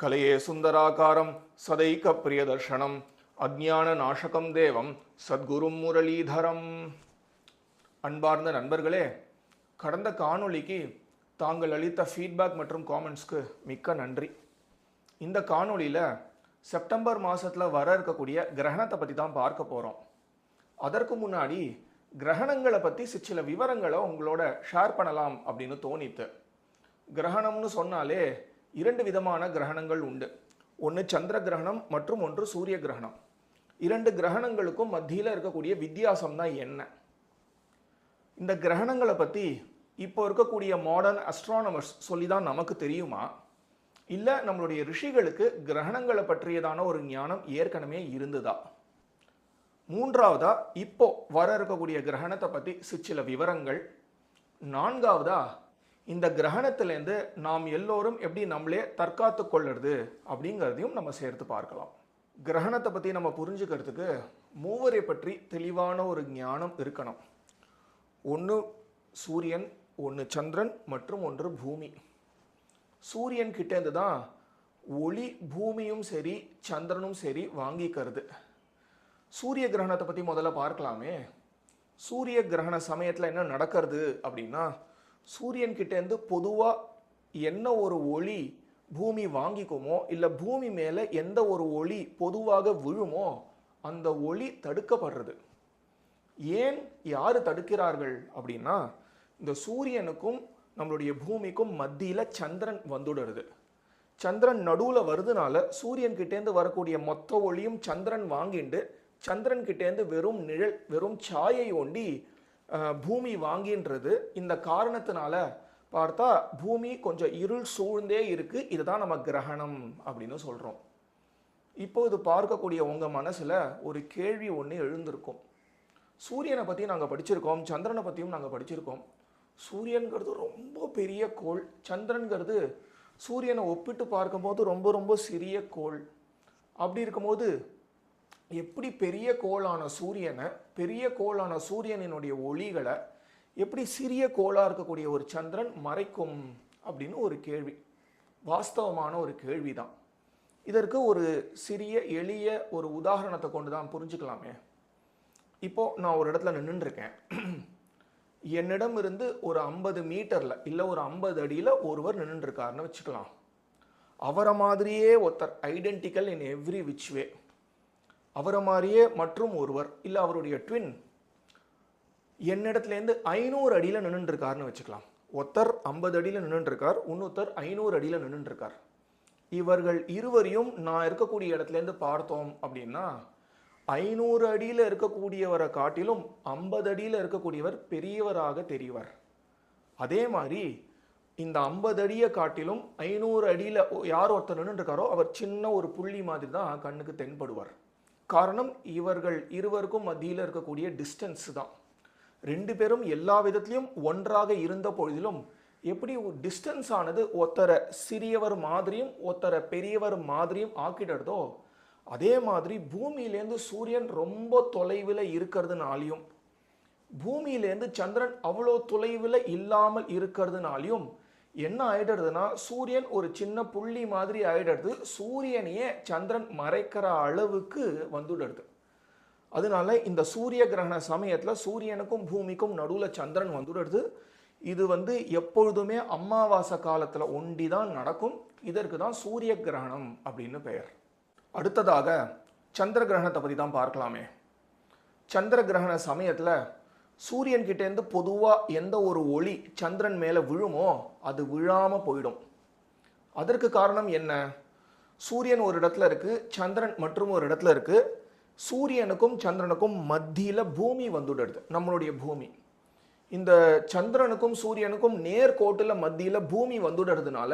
கலையே சுந்தராகாரம் சதைக்க பிரியதர்ஷனம் அஜ்ஞான நாசகம் தேவம் சத்குரும் முரளீதரம். அன்பார்ந்த நண்பர்களே கடந்த காணொளிக்கு தாங்கள் அளித்த ஃபீட்பேக் மற்றும் காமெண்ட்ஸ்க்கு மிக்க நன்றி. இந்த காணொளியில் செப்டம்பர் மாதத்தில் வர இருக்கக்கூடிய கிரகணத்தை பற்றி தான் பார்க்க போகிறோம் அதற்கு முன்னாடி கிரகணங்களை பற்றி சில விவரங்களை உங்களோட ஷேர் பண்ணலாம் அப்படின்னு தோணித்து கிரகணம்னு சொன்னாலே இரண்டு விதமான கிரகணங்கள் உண்டு. ஒன்று சந்திர கிரகணம் மற்றும் ஒன்று சூரிய கிரகணம். இரண்டு கிரகணங்களுக்கும் மத்தியில் இருக்கக்கூடிய வித்தியாசம் தான் என்ன? இந்த கிரகணங்களை பற்றி இப்போ இருக்கக்கூடிய மாடர்ன் அஸ்ட்ரானமர்ஸ் சொல்லி தான் நமக்கு தெரியுமா? இல்லை நம்மளுடைய ரிஷிகளுக்கு கிரகணங்களை பற்றியதான ஒரு ஞானம் ஏற்கனவே இருந்ததா? மூன்றாவதா இப்போ வர இருக்கக்கூடிய கிரகணத்தை பற்றி சிற்சில விவரங்கள். நான்காவதா இந்த கிரகணத்திலேருந்து நாம் எல்லோரும் எப்படி நம்மளே தற்காத்து கொள்ளுறது அப்படிங்கிறதையும் நம்ம சேர்த்து பார்க்கலாம். கிரகணத்தை பற்றி நம்ம புரிஞ்சுக்கிறதுக்கு மூவரை பற்றி தெளிவான ஒரு ஞானம் இருக்கணும். ஒன்று சூரியன் ஒன்று சந்திரன் மற்றும் ஒன்று பூமி. சூரியன் கிட்டேருந்து தான் ஒளி பூமியும் சரி சந்திரனும் சரி வாங்கிக்கிறது. சூரிய கிரகணத்தை பற்றி முதல்ல பார்க்கலாமே. சூரிய கிரகண சமயத்தில் என்ன நடக்கிறது அப்படின்னா சூரியன் கிட்டேருந்து பொதுவாக என்ன ஒரு ஒளி பூமி வாங்கிக்குமோ இல்லை பூமி மேலே எந்த ஒரு ஒளி பொதுவாக விழுமோ அந்த ஒளி தடுக்கப்படுறது. ஏன் யார் தடுக்கிறார்கள் அப்படின்னா இந்த சூரியனுக்கும் நம்மளுடைய பூமிக்கும் மத்தியில் சந்திரன் வந்துடுறது. சந்திரன் நடுவில் வருதுனால சூரியன் கிட்டேருந்து வரக்கூடிய மொத்த ஒளியும் சந்திரன் வாங்கிண்டு சந்திரன் கிட்டேருந்து வெறும் நிழல் வெறும் சாயை ஒண்டி பூமி வாங்கின்றது. இந்த காரணத்தினால பார்த்தா பூமி கொஞ்சம் இருள் சூழ்ந்தே இருக்கு. இதுதான் நம்ம கிரகணம் அப்படின்னு சொல்கிறோம் இப்போ இது பார்க்கக்கூடிய உங்கள் மனசில் ஒரு கேள்வி ஒன்று எழுந்திருக்கும். சூரியனை பற்றி நாங்கள் படிச்சிருக்கோம். சந்திரனை பற்றியும் நாங்கள் படிச்சிருக்கோம். சூரியன்கிறது ரொம்ப பெரிய கோள். சந்திரன்கிறது சூரியனை ஒப்பிட்டு பார்க்கும்போது ரொம்ப ரொம்ப சிறிய கோள். அப்படி இருக்கும்போது எப்படி பெரிய கோளான சூரியனை பெரிய கோளான சூரியனினுடைய ஒளிகளை எப்படி சிறிய கோளாக இருக்கக்கூடிய ஒரு சந்திரன் மறைக்கும் அப்படின்னு ஒரு கேள்வி. வாஸ்தவமான ஒரு கேள்வி தான் இதற்கு ஒரு சிறிய எளிய ஒரு உதாரணத்தை கொண்டு தான் புரிஞ்சுக்கலாமே. இப்போ நான் ஒரு இடத்துல நின்றுருக்கேன். என்னிடம் இருந்து ஒரு ஐம்பது மீட்டரில் இல்லை ஒரு ஐம்பது அடியில் ஒருவர் நின்றுருக்காருன்னு வச்சுக்கலாம். அவரை மாதிரியே ஒருத்தர் identical in every which way அவரை மாதிரியே மற்றும் ஒருவர் இல்லை அவருடைய ட்வின் என்னிடத்துலேருந்து ஐநூறு அடியில் நின்றுருக்காருன்னு வச்சுக்கலாம். ஒருத்தர் ஐம்பது அடியில் நின்றுருக்கார் இன்னொருத்தர் ஐநூறு அடியில் நின்றுருக்கார் இவர்கள் இருவரையும் நான் இருக்கக்கூடிய இடத்துலேருந்து பார்த்தோம் அப்படின்னா ஐநூறு அடியில் இருக்கக்கூடியவரை காட்டிலும் ஐம்பது அடியில் இருக்கக்கூடியவர் பெரியவராக தெரிவார். அதே மாதிரி இந்த ஐம்பது அடியை காட்டிலும் ஐநூறு அடியில் யார் ஒருத்தர் நின்றுருக்காரோ அவர் சின்ன ஒரு புள்ளி மாதிரி தான் கண்ணுக்கு தென்படுவார். காரணம் இவர்கள் இருவருக்கும் மத்தியில் இருக்கக்கூடிய டிஸ்டன்ஸ் தான். ரெண்டு பேரும் எல்லா விதத்திலையும் ஒன்றாக இருந்த பொழுதிலும் எப்படி ஒரு டிஸ்டன்ஸ் ஆனது ஒருத்தரை சிறியவர் மாதிரியும் ஒருத்தரை பெரியவர் மாதிரியும் ஆக்கிடுறதோ அதே மாதிரி பூமியிலேருந்து சூரியன் ரொம்ப தொலைவில் இருக்கிறதுனாலையும் பூமியிலேருந்து சந்திரன் அவ்வளோ தொலைவில் இல்லாமல் இருக்கிறதுனாலையும் என்ன ஆயிடுறதுன்னா சூரியன் ஒரு சின்ன புள்ளி மாதிரி ஆயிடுறது. சூரியனையே சந்திரன் மறைக்கிற அளவுக்கு வந்துடுறது அதனால இந்த சூரிய கிரகண சமயத்தில் சூரியனுக்கும் பூமிக்கும் நடுவில் சந்திரன் வந்துடுறது இது வந்து எப்பொழுதுமே அமாவாசை காலத்தில் ஒண்டி தான் நடக்கும். இதற்கு தான் சூரிய கிரகணம் அப்படின்னு பெயர். அடுத்ததாக சந்திர கிரகணத்தை பற்றி தான் பார்க்கலாமே. சந்திர கிரகண சமயத்தில் சூரியன் கிட்டேருந்து பொதுவாக எந்த ஒரு ஒளி சந்திரன் மேலே விழுமோ அது விழாமல் போயிடும். அதற்கு காரணம் என்ன? சூரியன் ஒரு இடத்துல இருக்குது சந்திரன் மற்றும் ஒரு இடத்துல இருக்குது சூரியனுக்கும் சந்திரனுக்கும் மத்தியில் பூமி வந்துடுது நம்மளுடைய பூமி. இந்த சந்திரனுக்கும் சூரியனுக்கும் நேர்கோட்டில் மத்தியில் பூமி வந்துடுறதுனால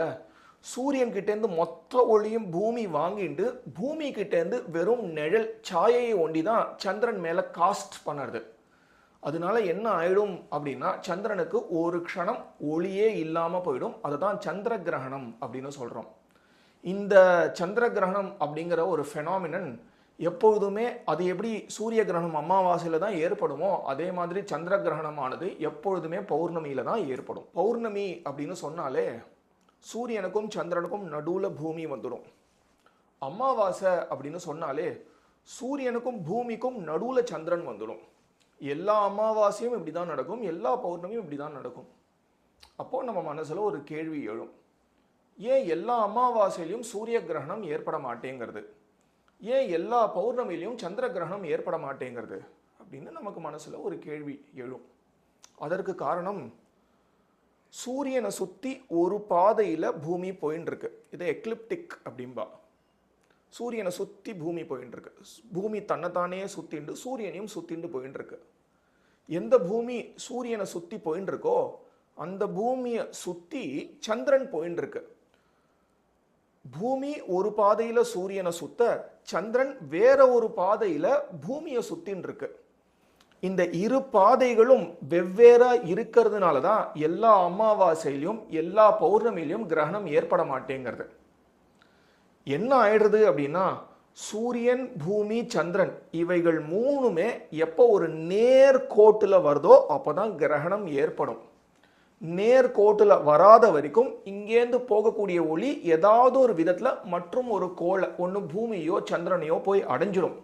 சூரியன் கிட்டேருந்து மொத்த ஒளியும் பூமி வாங்கிட்டு பூமி கிட்டேருந்து வெறும் நிழல் சாயையை ஒண்டி தான் சந்திரன் மேலே காஸ்ட் பண்ணுறது. அதனால என்ன ஆயிடும் அப்படின்னா சந்திரனுக்கு ஒரு க்ஷணம் ஒளியே இல்லாமல் போயிடும். அதை தான் சந்திர கிரகணம் அப்படின்னு சொல்கிறோம் இந்த சந்திர கிரகணம் அப்படிங்கிற ஒரு ஃபெனாமினன் எப்பொழுதுமே அது எப்படி சூரிய கிரகணம் அமாவாசையில் தான் ஏற்படுமோ அதே மாதிரி சந்திர கிரகணமானது எப்பொழுதுமே பௌர்ணமியில தான் ஏற்படும். பௌர்ணமி அப்படின்னு சொன்னாலே சூரியனுக்கும் சந்திரனுக்கும் நடுவில் பூமி வந்துடும் அமாவாசை அப்படின்னு சொன்னாலே சூரியனுக்கும் பூமிக்கும் நடுவில் சந்திரன் வந்துடும் எல்லா அமாவாசையும் இப்படி தான் நடக்கும் எல்லா பௌர்ணமியும் இப்படி தான் நடக்கும். அப்போது நம்ம மனசில் ஒரு கேள்வி எழும். ஏன் எல்லா அமாவாசையிலையும் சூரிய கிரகணம் ஏற்பட மாட்டேங்கிறது? ஏன் எல்லா பௌர்ணமியிலையும் சந்திர கிரகணம் ஏற்பட மாட்டேங்கிறது? அப்படின்னு நமக்கு மனசில் ஒரு கேள்வி எழும். அதற்கு காரணம் சூரியனை சுற்றி ஒரு பாதையில் பூமி போயின்னு இருக்கு இதை எக்லிப்டிக் அப்படிம்பா. சூரியனை சுற்றி பூமி போயின்னு இருக்கு பூமி தன்னைத்தானே சுத்திண்டு சூரியனையும் சுத்திண்டு போயின்னு இருக்கு எந்த பூமி சூரியனை சுற்றி போயின்னு இருக்கோ அந்த பூமியை சுற்றி சந்திரன் போயின்னு இருக்கு பூமி ஒரு பாதையில் சூரியனை சுத்த சந்திரன் வேற ஒரு பாதையில் பூமியை சுத்தின்னு இருக்கு இந்த இரு பாதைகளும் வெவ்வேறா இருக்கிறதுனால தான் எல்லா அமாவாசையிலையும் எல்லா பௌர்ணமியிலும் கிரகணம் ஏற்பட மாட்டேங்கிறது. என்ன ஆயிடுறது அப்படின்னா சூரியன் பூமி சந்திரன் இவைகள் மூணுமே எப்போ ஒரு நேர் கோட்டில் வருதோ அப்போ தான் கிரகணம் ஏற்படும். நேர் கோட்டில் வராத வரைக்கும் இங்கேருந்து போகக்கூடிய ஒளி ஏதாவது ஒரு விதத்தில் மற்றும் ஒரு கோளை ஒன்று பூமியோ சந்திரனையோ போய் அடைஞ்சிடும்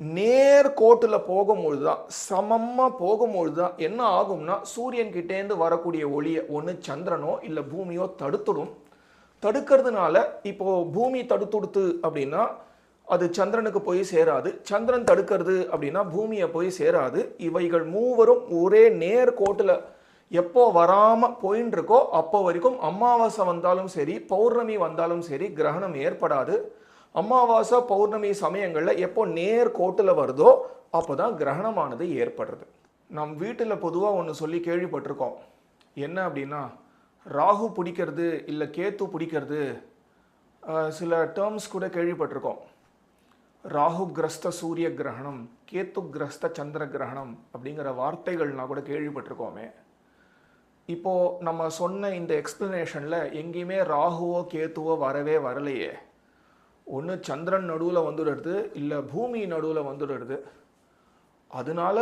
நேர் கோட்டில் போகும்பொழுது தான் சமமாக போகும்பொழுது தான் என்ன ஆகும்னா சூரியன் கிட்டேருந்து வரக்கூடிய ஒளியை ஒன்று சந்திரனோ இல்லை பூமியோ தடுத்துடும். தடுக்கிறதுனால இப்போது பூமி தடுத்துடுத்து அப்படின்னா அது சந்திரனுக்கு போய் சேராது. சந்திரன் தடுக்கிறது அப்படின்னா பூமியை போய் சேராது. இவைகள் மூவரும் ஒரே நேர் கோட்டில் எப்போ வராமல் போயின்னு இருக்கோ அப்போ வரைக்கும் அமாவாசை வந்தாலும் சரி பௌர்ணமி வந்தாலும் சரி கிரகணம் ஏற்படாது. அமாவாசை பௌர்ணமி சமயங்களில் எப்போ நேர் கோட்டில் வருதோ அப்போ தான் கிரகணமானது ஏற்படுறது. நம் வீட்டில் பொதுவாக ஒன்று சொல்லி கேள்விப்பட்டிருக்கோம். என்ன அப்படின்னா ராகு பிடிக்கிறது இல்லை கேத்து பிடிக்கிறது சில டேர்ம்ஸ் கூட கேள்விப்பட்டிருக்கோம். ராகு கிரஸ்த சூரிய கிரகணம் கேத்து கிரஸ்த சந்திர கிரகணம் அப்படிங்கிற வார்த்தைகள்னா கூட கேள்விப்பட்டிருக்கோமே. இப்போ நம்ம சொன்ன இந்த எக்ஸ்ப்ளனேஷனில் எங்கேயுமே ராகுவோ கேத்துவோ வரவே வரலையே. ஒன்று சந்திரன் நடுவில் வந்துடுறது இல்லை பூமி நடுவில் வந்துடுறது. அதனால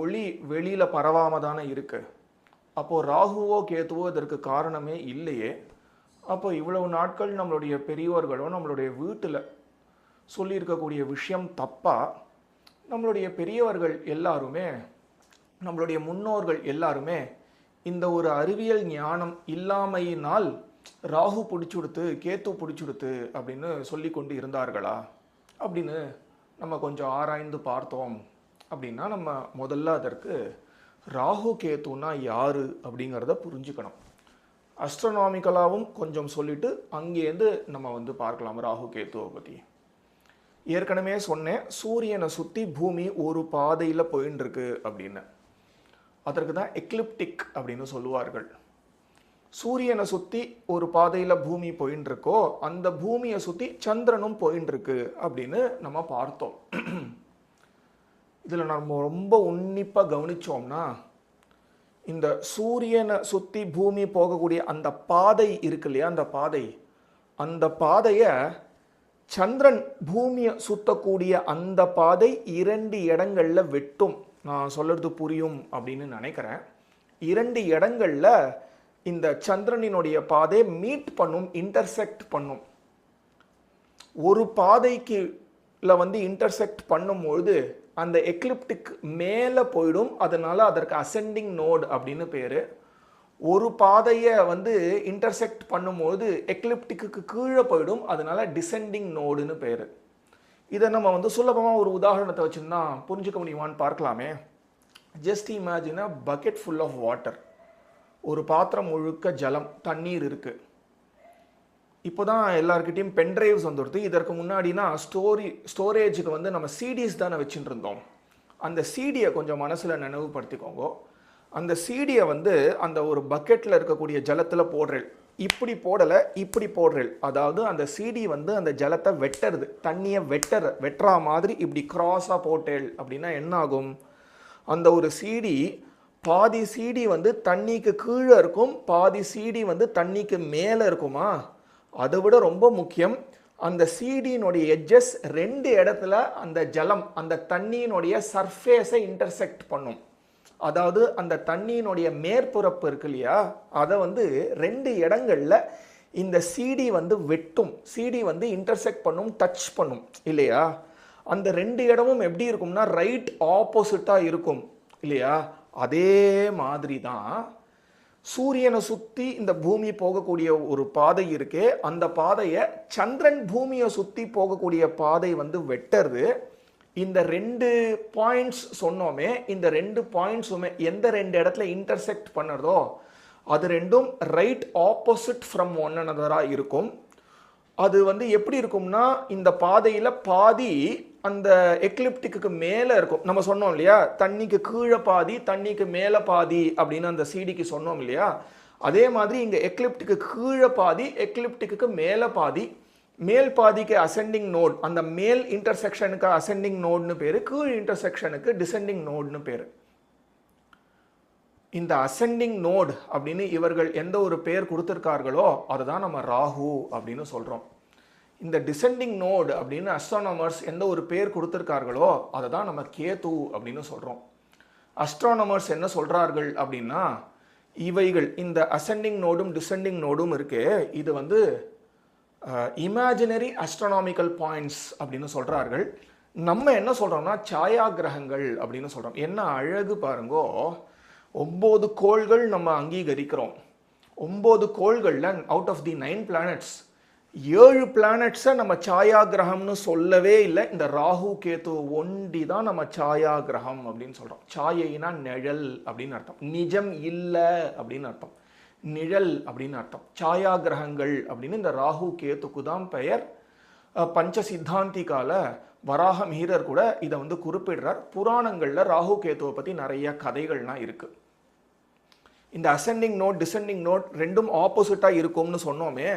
ஒளி வெளியில் பரவாமல் தானே இருக்குது அப்போது ராகுவோ கேத்துவோ இதற்கு காரணமே இல்லையே. அப்போ இவ்வளவு நாட்கள் நம்மளுடைய பெரியோர்களோ நம்மளுடைய வீட்டில் சொல்லியிருக்கக்கூடிய விஷயம் தப்பாக நம்மளுடைய பெரியவர்கள் எல்லாருமே நம்மளுடைய முன்னோர்கள் எல்லாருமே இந்த ஒரு அறிவியல் ஞானம் இல்லாமையினால் ராகு பிடிச்சுடுத்து கேத்து பிடிச்சுடுத்து அப்படின்னு சொல்லி கொண்டு இருந்தார்களா? அப்படின்னு நம்ம கொஞ்சம் ஆராய்ந்து பார்த்தோம். அப்படின்னா நம்ம முதல்ல அதற்கு ராகு கேத்துனா யாரு அப்படிங்கிறத புரிஞ்சுக்கணும். அஸ்ட்ரனாமிக்கலாகவும் கொஞ்சம் சொல்லிட்டு அங்கேருந்து நம்ம வந்து பார்க்கலாம் ராகு கேத்துவை பற்றி ஏற்கனவே சொன்னேன் சூரியனை சுற்றி பூமி ஒரு பாதையில் போயின்னு இருக்கு அப்படின்னு. அதற்கு தான் எக்லிப்டிக் அப்படின்னு சொல்லுவார்கள். சூரியனை சுற்றி ஒரு பாதையில் பூமி போயின்னு இருக்கோ அந்த பூமியை சுற்றி சந்திரனும் போயின்னு இருக்கு அப்படின்னு நம்ம பார்த்தோம். இதில் நம்ம ரொம்ப உன்னிப்பாக கவனிச்சோம்னா இந்த சூரியனை சுற்றி பூமி போகக்கூடிய அந்த பாதை இருக்கு இல்லையா அந்த பாதை? அந்த பாதையை சந்திரன் பூமியை சுத்தக்கூடிய அந்த பாதை இரண்டு இடங்களில் வெட்டும். நான் சொல்கிறது புரியும் அப்படின்னு நினைக்கிறேன். இரண்டு இடங்களில் இந்த சந்திரனினுடைய பாதை மீட் பண்ணும் இன்டர்செக்ட் பண்ணும். ஒரு பாதைக்கு வந்து இன்டர்செக்ட் பண்ணும்பொழுது அந்த எக்லிப்டிக் மேலே போயிடும். அதனால அதற்கு அசெண்டிங் நோடு அப்படின்னு பேர். ஒரு பாதையை வந்து இன்டர்செக்ட் பண்ணும்போது எக்லிப்டிக்கு கீழே போயிடும். அதனால டிசெண்டிங் நோடுன்னு பேர். இதை நம்ம வந்து சுலபமாக ஒரு உதாரணத்தை வச்சுருந்தா புரிஞ்சுக்க முடியுமான்னு பார்க்கலாமே. Just imagine a bucket full of water ஒரு பாத்திரம் முழுக்க ஜலம் தண்ணீர் இருக்குது இப்போ தான் எல்லாருக்கிட்டையும் பென்ட்ரைவ்ஸ் வந்துடுது. இதற்கு முன்னாடினா ஸ்டோரி ஸ்டோரேஜுக்கு வந்து நம்ம சிடிஸ் தானே வச்சுட்டு இருந்தோம் அந்த சிடியை கொஞ்சம் மனசில் நினைவுபடுத்திக்கோங்க. அந்த சீடியை வந்து அந்த ஒரு பக்கெட்டில் இருக்கக்கூடிய ஜலத்தில் போடுறேன் இப்படி போடலை இப்படி போடுறேன் அதாவது அந்த சீடி வந்து அந்த ஜலத்தை வெட்டுறது தண்ணியை வெட்டுற வெட்டுறா மாதிரி இப்படி கிராஸாக போட்டேள் அப்படின்னா என்ன ஆகும் அந்த ஒரு சீடி பாதி சீடி வந்து தண்ணிக்கு கீழே இருக்கும் பாதி சீடி வந்து தண்ணிக்கு மேலே இருக்குமா? அதை விட ரொம்ப முக்கியம் அந்த சீடியினுடைய எட்ஜஸ் ரெண்டு இடத்துல அந்த ஜலம் அந்த தண்ணியினுடைய சர்ஃபேஸை இன்டர்செக்ட் பண்ணும். அதாவது அந்த தண்ணியினுடைய மேற்புறப்பு இருக்கு இல்லையா? அதை வந்து ரெண்டு இடங்களில் இந்த சிடி வந்து வெட்டும். சிடி வந்து இன்டர்செக்ட் பண்ணும் டச் பண்ணும் இல்லையா? அந்த ரெண்டு இடமும் எப்படி இருக்கும்னா ரைட் ஆப்போசிட்டாக இருக்கும் இல்லையா? அதே மாதிரி தான் சூரியனை சுற்றி இந்த பூமி போகக்கூடிய ஒரு பாதை இருக்கே. அந்த பாதையை சந்திரன் பூமியை சுற்றி போகக்கூடிய பாதை வந்து வெட்டுறது. இந்த ரெண்டு பாயிண்ட்ஸ் சொன்னோமே இந்த ரெண்டு பாயிண்ட்ஸுமே எந்த ரெண்டு இடத்துல இன்டர்செக்ட் பண்ணுறதோ அது ரெண்டும் ரைட் ஆப்போசிட் ஃப்ரம் ஒன் அனதராக இருக்கும். அது வந்து எப்படி இருக்கும்னா இந்த பாதையில் பாதி அந்த எக்லிப்டிக்கு மேலே இருக்கும். நம்ம சொன்னோம் இல்லையா? தண்ணிக்கு கீழே பாதி தண்ணிக்கு மேலே பாதி அப்படின்னு அந்த சீடிக்கு சொன்னோம் இல்லையா? அதே மாதிரி இங்கே எக்லிப்டிக்கு கீழே பாதி எக்லிப்டிக்கு மேலே பாதி. மேல் பாதிக்கு அசெண்டிங் நோட் அந்த மேல் இன்டர்செக்ஷனுக்கு அசெண்டிங் நோட்னு பேர் கீழ் இன்டர்செக்ஷனுக்கு டிசெண்டிங் நோட்னு பேர். இந்த அசெண்டிங் நோட் அப்படின்னு இவர்கள் எந்த ஒரு பேர் கொடுத்துருக்கார்களோ அதுதான் நம்ம ராகு அப்படின்னு சொல்கிறோம் இந்த டிசெண்டிங் நோட் அப்படின்னு அஸ்ட்ரானமர்ஸ் எந்த ஒரு பேர் கொடுத்துருக்கார்களோ அதை தான் நம்ம கேது அப்படின்னு சொல்கிறோம் அஸ்ட்ரானமர்ஸ் என்ன சொல்கிறார்கள் அப்படின்னா இவைகள் இந்த அசெண்டிங் நோடும் டிசெண்டிங் நோடும் இருக்கு இது வந்து இமேஜினரி அஸ்ட்ரானாமிக்கல் பாயிண்ட்ஸ் அப்படின்னு சொல்கிறார்கள் நம்ம என்ன சொல்கிறோம்னா சாயா கிரகங்கள் அப்படின்னு சொல்கிறோம் என்ன அழகு பாருங்கோ. ஒம்பது கோள்கள் நம்ம அங்கீகரிக்கிறோம். ஒம்பது கோள்களில் out of the nine planets ஏழு பிளானட்ஸை நம்ம சாயா கிரகம்னு சொல்லவே இல்லை. இந்த ராகு கேத்து ஒண்டி தான் நம்ம சாயா கிரகம் அப்படின்னு சொல்கிறோம் சாயைனா நிழல் அப்படின்னு அர்த்தம். நிஜம் இல்லை அப்படின்னு அர்த்தம். நிழல் அப்படின்னு அர்த்தம். சாயா கிரகங்கள் அப்படின்னு இந்த ராகு கேத்துக்கு தான் பெயர். பஞ்ச சித்தாந்திக்கால வராக மீரர் கூட இதை வந்து குறிப்பிடுறார். புராணங்களில் ராகு கேத்துவை பற்றி நிறைய கதைகள்லாம் இருக்குது இந்த அசெண்டிங் நோட் டிசெண்டிங் நோட் ரெண்டும் ஆப்போசிட்டாக இருக்கும்னு சொன்னோமே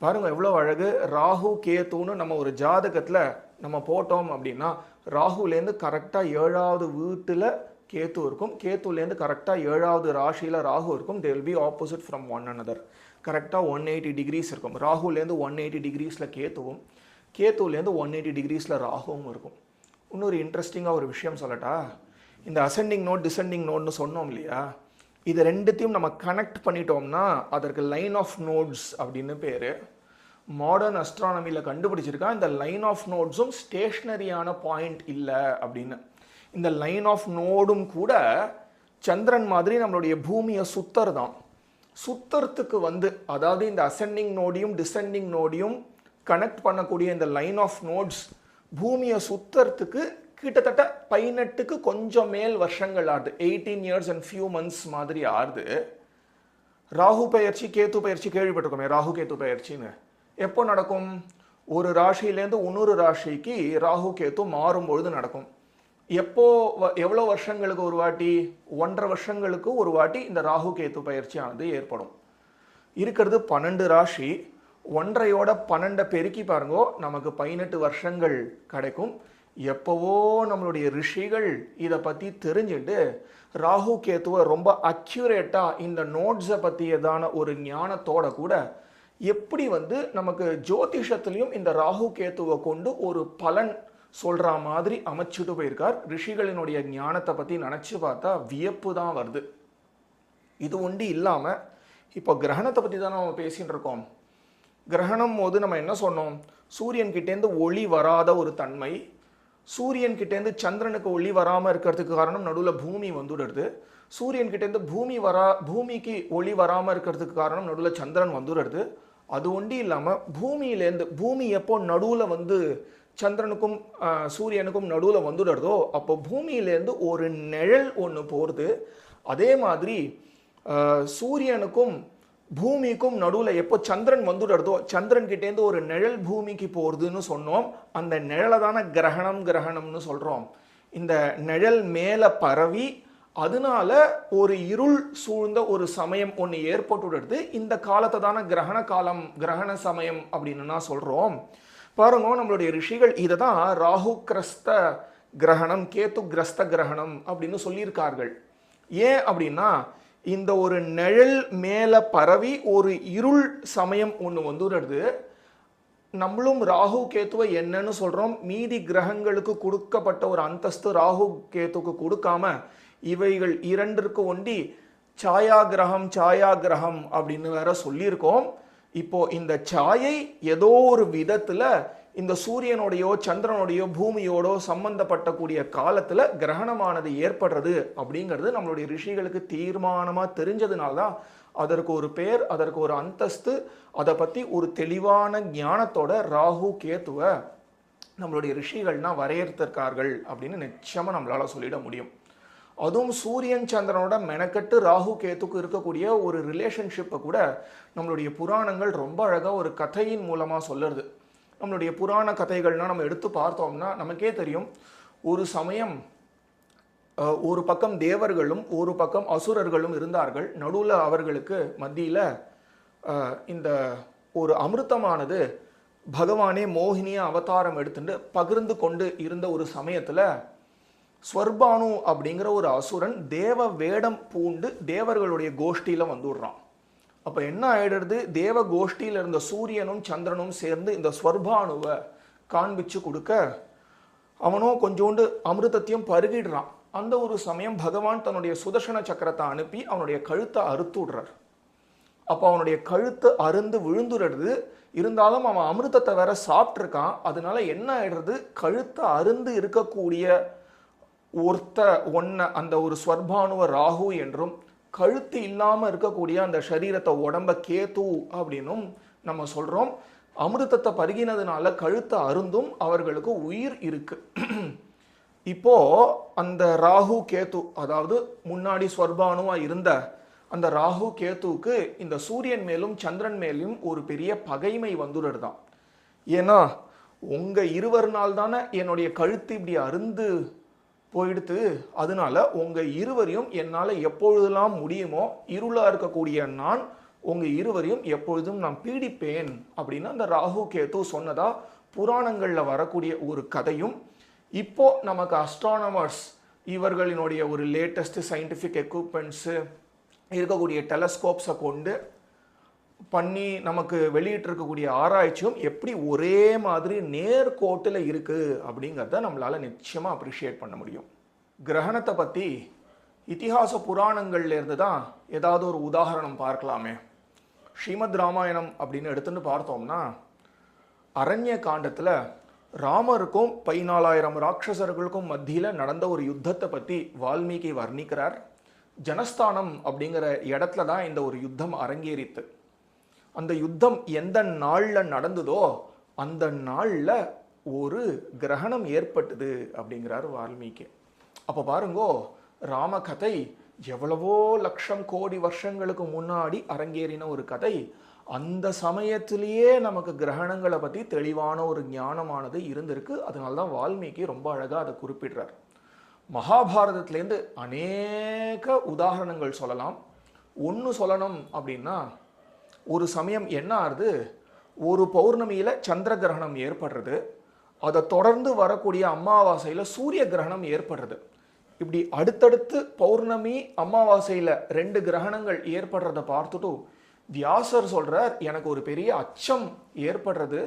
பாருங்க எவ்வளோ அழகு. ராகு கேத்துன்னு நம்ம ஒரு ஜாதகத்தில் நம்ம போட்டோம் அப்படின்னா ராகுலேருந்து கரெக்டாக ஏழாவது வீட்டில் கேத்து இருக்கும். கேத்துலேருந்து கரெக்டாக ஏழாவது ராசியில் ராகு இருக்கும். They will be opposite from one another கரெக்டாக ஒன் எயிட்டி டிகிரிஸ் இருக்கும். ராகுலேருந்து ஒன் எயிட்டி டிகிரிஸில் கேத்துவும் கேத்துலேருந்து ஒன் எயிட்டி டிகிரிஸில் ராகுவும் இருக்கும். இன்னொரு இன்ட்ரெஸ்டிங்காக ஒரு விஷயம் சொல்லட்டா? இந்த அசெண்டிங் நோட் டிசெண்டிங் நோட்னு சொன்னோம் இல்லையா? இது ரெண்டுத்தையும் நம்ம கனெக்ட் பண்ணிட்டோம்னா அதற்கு லைன் ஆஃப் நோட்ஸ் அப்படின்னு பேர். மாடர்ன் அஸ்ட்ரானமியில் கண்டுபிடிச்சிருக்கா இந்த லைன் ஆஃப் நோட்ஸும் ஸ்டேஷ்னரியான பாயிண்ட் இல்லை அப்படின்னு. இந்த லைன் ஆஃப் நோடும் கூட சந்திரன் மாதிரி நம்மளுடைய பூமியை சுத்தர் தான் சுத்தறதுக்கு வந்து அதாவது இந்த அசெண்டிங் நோடியும் டிசெண்டிங் நோடியும் கனெக்ட் பண்ணக்கூடிய இந்த லைன் ஆஃப் நோட்ஸ் பூமியை சுத்தறத்துக்கு கிட்டத்தட்ட பதினெட்டுக்கு கொஞ்சம் மேல் வருஷங்கள் ஆகுது. Eighteen years and few months மாதிரி ஆடுது ராகு பயிற்சி கேத்து பயிற்சி கேள்விப்பட்டிருக்கோமே ராகு கேத்து பயிற்சின்னு. எப்போ நடக்கும்? ஒரு ராசியிலேருந்து இன்னொரு ராசிக்கு ராகு கேத்து மாறும்பொழுது நடக்கும். எப்போ வ- எவ்வளோ வருஷங்களுக்கு ஒரு வாட்டி? ஒன்றரை வருஷங்களுக்கு ஒரு வாட்டி இந்த ராகு கேத்து பயிற்சியானது ஏற்படும். இருக்கிறது பன்னெண்டு ராசி. ஒன்றையோட பன்னெண்டை பெருக்கி பாருங்கோ நமக்கு பதினெட்டு வருஷங்கள் கிடைக்கும். எப்போவோ நம்மளுடைய ரிஷிகள் இதை பற்றி தெரிஞ்சுட்டு ராகு கேத்துவை ரொம்ப அக்யூரேட்டாக இந்த நோட்ஸை பற்றியதான ஒரு ஞானத்தோட கூட எப்படி வந்து நமக்கு ஜோதிஷத்துலேயும் இந்த ராகு கேத்துவை கொண்டு ஒரு பலன் சொல்கிற மாதிரி அமைச்சுட்டு போயிருக்கார். ரிஷிகளினுடைய ஞானத்தை பற்றி நினச்சி பார்த்தா வியப்பு தான் வருது. இது ஒண்டி இல்லாமல் இப்போ கிரகணத்தை பற்றி தான் நம்ம பேசின்னு இருக்கோம். கிரகணம் போது நம்ம என்ன சொன்னோம்? சூரியன் கிட்டேருந்து ஒளி வராத ஒரு தன்மை சூரியன்கிட்டேருந்து சந்திரனுக்கு ஒளி வராமல் இருக்கிறதுக்கு காரணம் நடுவில் பூமி வந்துடுறது சூரியன் கிட்டேருந்து பூமி வரா பூமிக்கு ஒளி வராமல் இருக்கிறதுக்கு காரணம் நடுவில் சந்திரன் வந்துடுறது அது ஒண்டி இல்லாமல் பூமியிலேருந்து பூமி எப்போ நடுவில் வந்து சந்திரனுக்கும் சூரியனுக்கும் நடுவில் வந்துடுறதோ அப்போ பூமியிலேருந்து ஒரு நிழல் ஒன்று போகிறது அதே மாதிரி சூரியனுக்கும் பூமிக்கும் நடுவில் எப்போ சந்திரன் வந்துடுறதோ சந்திரன் கிட்டேருந்து ஒரு நிழல் பூமிக்கு போகிறதுன்னு சொன்னோம். அந்த நிழலை தானே கிரகணம் கிரகணம்னு சொல்கிறோம் இந்த நிழல் மேலே பரவி அதனால ஒரு இருள் சூழ்ந்த ஒரு சமயம் ஒன்று ஏற்பட்டுடுறது. இந்த காலத்தை தானே கிரகண காலம் கிரகண சமயம் அப்படின்னு நான் சொல்கிறோம் பாருங்க நம்மளுடைய ரிஷிகள் இதை தான் ராகு கிரஸ்த கிரகணம் கேத்து கிரஸ்த கிரகணம் அப்படின்னு சொல்லியிருக்கார்கள். ஏன் அப்படின்னா இந்த ஒரு நிழல் மேலே பரவி ஒரு இருள் சமயம் ஒன்று வந்துடுறது நம்மளும் ராகு கேத்துவை என்னன்னு சொல்கிறோம் மீதி கிரகங்களுக்கு கொடுக்கப்பட்ட ஒரு அந்தஸ்து ராகு கேத்துக்கு கொடுக்காம இவைகள் இரண்டிற்கு ஒண்டி சாயா கிரகம் சாயா கிரகம் அப்படின்னு வேற சொல்லியிருக்கோம். இப்போ இந்த சாயை ஏதோ ஒரு விதத்துல இந்த சூரியனுடையோ சந்திரனுடையோ பூமியோடோ சம்பந்தப்பட்டக்கூடிய காலத்துல கிரகணமானது ஏற்படுறது அப்படிங்கிறது நம்மளுடைய ரிஷிகளுக்கு தீர்மானமா தெரிஞ்சதுனால தான் அதற்கு ஒரு பேர் அதற்கு ஒரு அந்தஸ்து அதை பத்தி ஒரு தெளிவான ஞானத்தோட ராகு கேத்துவ நம்மளுடைய ரிஷிகள்னா வரையறுத்திருக்கார்கள் அப்படின்னு நிச்சயமா நம்மளால சொல்லிட முடியும். அதுவும் சூரியன் சந்திரனோட மெனக்கட்டு ராகு கேத்துக்கு இருக்கக்கூடிய ஒரு ரிலேஷன்ஷிப்பை கூட நம்மளுடைய புராணங்கள் ரொம்ப அழகாக ஒரு கதையின் மூலமாக சொல்லுறது நம்மளுடைய புராண கதைகள்னால் நம்ம எடுத்து பார்த்தோம்னா நமக்கே தெரியும். ஒரு சமயம் ஒரு பக்கம் தேவர்களும் ஒரு பக்கம் அசுரர்களும் இருந்தார்கள். நடுவில் அவர்களுக்கு மத்தியில் இந்த ஒரு அமிர்தமானது பகவானே மோகினிய அவதாரம் எடுத்துட்டு பகிர்ந்து கொண்டு இருந்த ஒரு சமயத்தில் ஸ்வர்பானு அப்படிங்கிற ஒரு அசுரன் தேவ வேடம் பூண்டு தேவர்களுடைய கோஷ்டியில் வந்துடுறான் அப்போ என்ன ஆயிடுறது? தேவ கோஷ்டியில் இருந்த சூரியனும் சந்திரனும் சேர்ந்து இந்த ஸ்வர்பானுவை காண்பிச்சு கொடுக்க அவனும் கொஞ்சோண்டு அமிர்தத்தையும் பருகிடுறான். அந்த ஒரு சமயம் பகவான் தன்னுடைய சுதர்சன சக்கரத்தை அனுப்பி அவனுடைய கழுத்தை அறுத்து விடுறார். அப்போ அவனுடைய கழுத்து அருந்து விழுந்துடுறது. இருந்தாலும் அவன் அமிர்தத்தை வேற சாப்பிட்ருக்கான் அதனால என்ன ஆயிடுறது? கழுத்தை அருந்து இருக்கக்கூடிய ஒருத்த ஒன்ன அந்த ஒரு ஸ்வர்பானுவ ராகு என்றும் கழுத்து இல்லாமல் இருக்கக்கூடிய அந்த சரீரத்தை உடம்ப கேத்து அப்படின்னும் நம்ம சொல்கிறோம் அமிர்தத்தை பருகினதுனால கழுத்தை அருந்தும் அவர்களுக்கு உயிர் இருக்கு. இப்போ அந்த ராகு கேத்து அதாவது முன்னாடி ஸ்வர்பானுவா இருந்த அந்த ராகு கேத்துவுக்கு இந்த சூரியன் மேலும் சந்திரன் மேலும் ஒரு பெரிய பகைமை வந்துடுறதாம். ஏன்னா உங்க இருவர்னால் தானே என்னுடைய கழுத்து இப்படி அருந்து போயிடுத்து அதனால உங்கள் இருவரையும் என்னால் எப்பொழுதெல்லாம் முடியுமோ இருளாக இருக்கக்கூடிய நான் உங்கள் இருவரையும் எப்பொழுதும் நான் பீடிப்பேன் அப்படின்னு அந்த ராகு கேது சொன்னதா புராணங்களில் வரக்கூடிய ஒரு கதையும். இப்போ நமக்கு அஸ்ட்ரானமர்ஸ் இவர்களினுடைய ஒரு லேட்டஸ்ட் சயின்டிஃபிக் எக்யூப்மெண்ட்ஸு இருக்கக்கூடிய டெலஸ்கோப்ஸை கொண்டு பண்ணி நமக்கு வெளியிட்டிருக்கக்கூடிய ஆராய்ச்சியும் எப்படி ஒரே மாதிரி நேர்கோட்டில் இருக்குது அப்படிங்கிறத நம்மளால் நிச்சயமாக அப்ரிஷியேட் பண்ண முடியும். கிரகணத்தை பற்றி இத்திஹாச புராணங்கள்லேருந்து தான் ஏதாவது ஒரு உதாரணம் பார்க்கலாமே. ஸ்ரீமத் ராமாயணம் அப்படின்னு எடுத்துன்னு பார்த்தோம்னா அரண்ய காண்டத்தில் ராமருக்கும் பதினாலாயிரம் ராட்சசர்களுக்கும் மத்தியில் நடந்த ஒரு யுத்தத்தை பற்றி வால்மீகி வர்ணிக்கிறார். ஜனஸ்தானம் அப்படிங்கிற இடத்துல தான் இந்த ஒரு யுத்தம் அரங்கேறித்து. அந்த யுத்தம் எந்த நாளில் நடந்ததோ அந்த நாளில் ஒரு கிரகணம் ஏற்பட்டது அப்படிங்கிறார் வால்மீகி. அப்போ பாருங்கோ ராமகதை எவ்வளவோ லட்சம் கோடி வருஷங்களுக்கு முன்னாடி அரங்கேறின ஒரு கதை. அந்த சமயத்திலேயே நமக்கு கிரகணங்களை பற்றி தெளிவான ஒரு ஞானமானது இருந்திருக்கு. அதனால தான் வால்மீகி ரொம்ப அழகாக அதை குறிப்பிடுறார். மகாபாரதத்துலேருந்து அநேக உதாரணங்கள் சொல்லலாம். ஒன்று சொல்லணும் அப்படின்னா ஒரு சமயம் என்ன ஆகுது ஒரு பௌர்ணமியில் சந்திர கிரகணம் ஏற்படுறது. அதை தொடர்ந்து வரக்கூடிய அமாவாசையில் சூரிய கிரகணம் ஏற்படுறது. இப்படி அடுத்தடுத்து பௌர்ணமி அமாவாசையில் ரெண்டு கிரகணங்கள் ஏற்படுறத பார்த்துட்டு வியாசர் சொல்கிறார் எனக்கு ஒரு பெரிய அச்சம் ஏற்படுறது.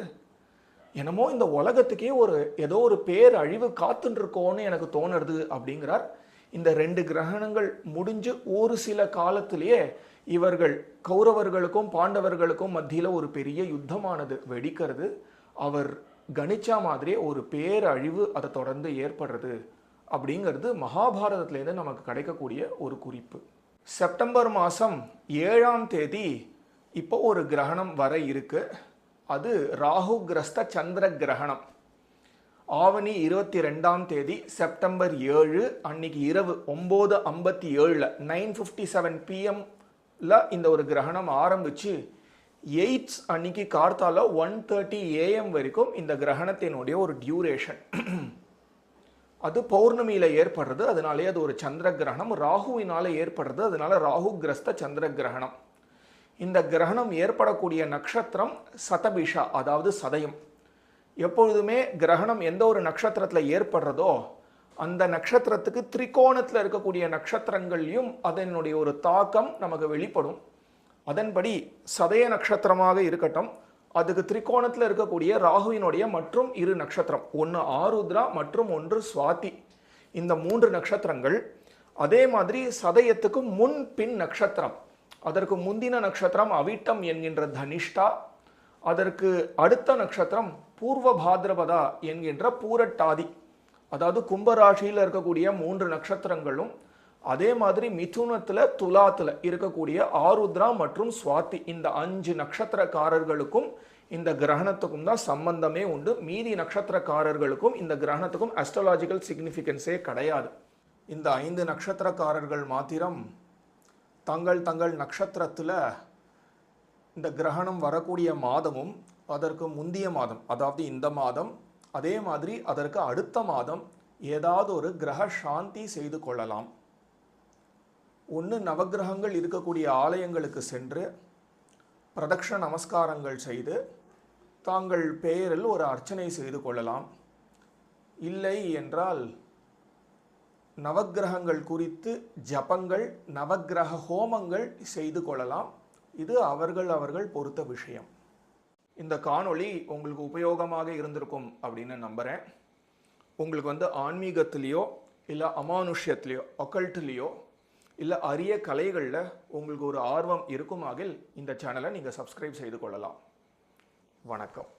என்னமோ இந்த உலகத்துக்கே ஒரு ஏதோ ஒரு பேர் அழிவு காத்துட்டு இருக்கோன்னு எனக்கு தோணுறது அப்படிங்கிறார். இந்த ரெண்டு கிரகணங்கள் முடிஞ்சு ஒரு சில காலத்திலேயே இவர்கள் கௌரவர்களுக்கும் பாண்டவர்களுக்கும் மத்தியில் ஒரு பெரிய யுத்தமானது வெடிக்கிறது. அவர் கணிச்சா மாதிரியே ஒரு பேரழிவு அதை தொடர்ந்து ஏற்படுறது அப்படிங்கிறது மகாபாரதத்திலேருந்து நமக்கு கிடைக்கக்கூடிய ஒரு குறிப்பு. செப்டம்பர் மாதம் ஏழாம் தேதி இப்போ ஒரு கிரகணம் வர இருக்கு. அது ராகு கிரஸ்த சந்திர கிரகணம். ஆவணி இருபத்தி ரெண்டாம் தேதி செப்டம்பர் ஏழு அன்னைக்கு இரவு ஒம்பது ஐம்பத்தி ஏழில் நைன் ஃபிஃப்டி செவன் பிஎம்ல இந்த ஒரு கிரகணம் ஆரம்பிச்சு எயிட்ஸ் அன்னைக்கு கார்த்தால ஒன் தேர்ட்டி ஏஎம் வரைக்கும் இந்த கிரகணத்தினுடைய ஒரு டியூரேஷன் அது பௌர்ணமியில் ஏற்படுறது அதனாலே அது ஒரு சந்திர கிரகணம். ராகுவினால் ஏற்படுறது அதனால ராகு கிரஸ்த சந்திர கிரகணம். இந்த கிரகணம் ஏற்படக்கூடிய நட்சத்திரம் சதபிஷா அதாவது சதயம். எப்பொழுதுமே கிரகணம் எந்த ஒரு நட்சத்திரத்தில் ஏற்படுறதோ அந்த நட்சத்திரத்துக்கு திரிகோணத்தில் இருக்கக்கூடிய நட்சத்திரங்கள்லையும் அதனுடைய ஒரு தாக்கம் நமக்கு வெளிப்படும். அதன்படி சதய நட்சத்திரமாக இருக்கட்டும் அதுக்கு திரிகோணத்தில் இருக்கக்கூடிய ராகுவினுடைய மற்றும் இரு நட்சத்திரம் ஒன்று ஆருத்ரா மற்றும் ஒன்று சுவாதி. இந்த மூன்று நட்சத்திரங்கள் அதே மாதிரி சதயத்துக்கு முன் பின் நட்சத்திரம் அதற்கு முந்தின நட்சத்திரம் அவிட்டம் என்கின்ற தனிஷ்டா அதற்கு அடுத்த நட்சத்திரம் பூர்வ பாத்ரபதா என்கின்ற பூரட்டாதி. அதாவது கும்பராசியில் இருக்கக்கூடிய மூன்று நட்சத்திரங்களும் அதே மாதிரி மிதுனத்தில் துலாத்தில் இருக்கக்கூடிய ஆருத்ரா மற்றும் சுவாத்தி இந்த அஞ்சு நட்சத்திரக்காரர்களுக்கும் இந்த கிரகணத்துக்கும் தான் சம்பந்தமே உண்டு. மீதி நட்சத்திரக்காரர்களுக்கும் இந்த கிரகணத்துக்கும் அஸ்ட்ராலாஜிக்கல் சிக்னிஃபிகன்ஸே கிடையாது. இந்த ஐந்து நட்சத்திரக்காரர்கள் மாத்திரம் தங்கள் தங்கள் நட்சத்திரத்தில் இந்த கிரகணம் வரக்கூடிய மாதமும் அதற்கு முந்திய மாதம் அதாவது இந்த மாதம் அதே மாதிரி அதற்கு அடுத்த மாதம் ஏதாவது ஒரு கிரக சாந்தி செய்து கொள்ளலாம். ஒன்று நவக்கிரகங்கள் இருக்கக்கூடிய ஆலயங்களுக்கு சென்று பிரதக்ஷ நமஸ்காரங்கள் செய்து தாங்கள் பெயரில் ஒரு அர்ச்சனை செய்து கொள்ளலாம். இல்லை என்றால் நவக்கிரகங்கள் குறித்து ஜபங்கள் நவக்கிரக ஹோமங்கள் செய்து கொள்ளலாம். இது அவர்கள் அவர்கள் பொறுத்த விஷயம். இந்த காணொளி உங்களுக்கு உபயோகமாக இருந்திருக்கும் அப்படின்னு நம்புகிறேன் உங்களுக்கு வந்து ஆன்மீகத்திலேயோ இல்லை அமானுஷ்யத்திலேயோ அக்கல்ட்லேயோ இல்லை அரிய கலைகளில் உங்களுக்கு ஒரு ஆர்வம் இருக்குமாகில் இந்த சேனலை நீங்கள் சப்ஸ்கிரைப் செய்து கொள்ளலாம். வணக்கம்.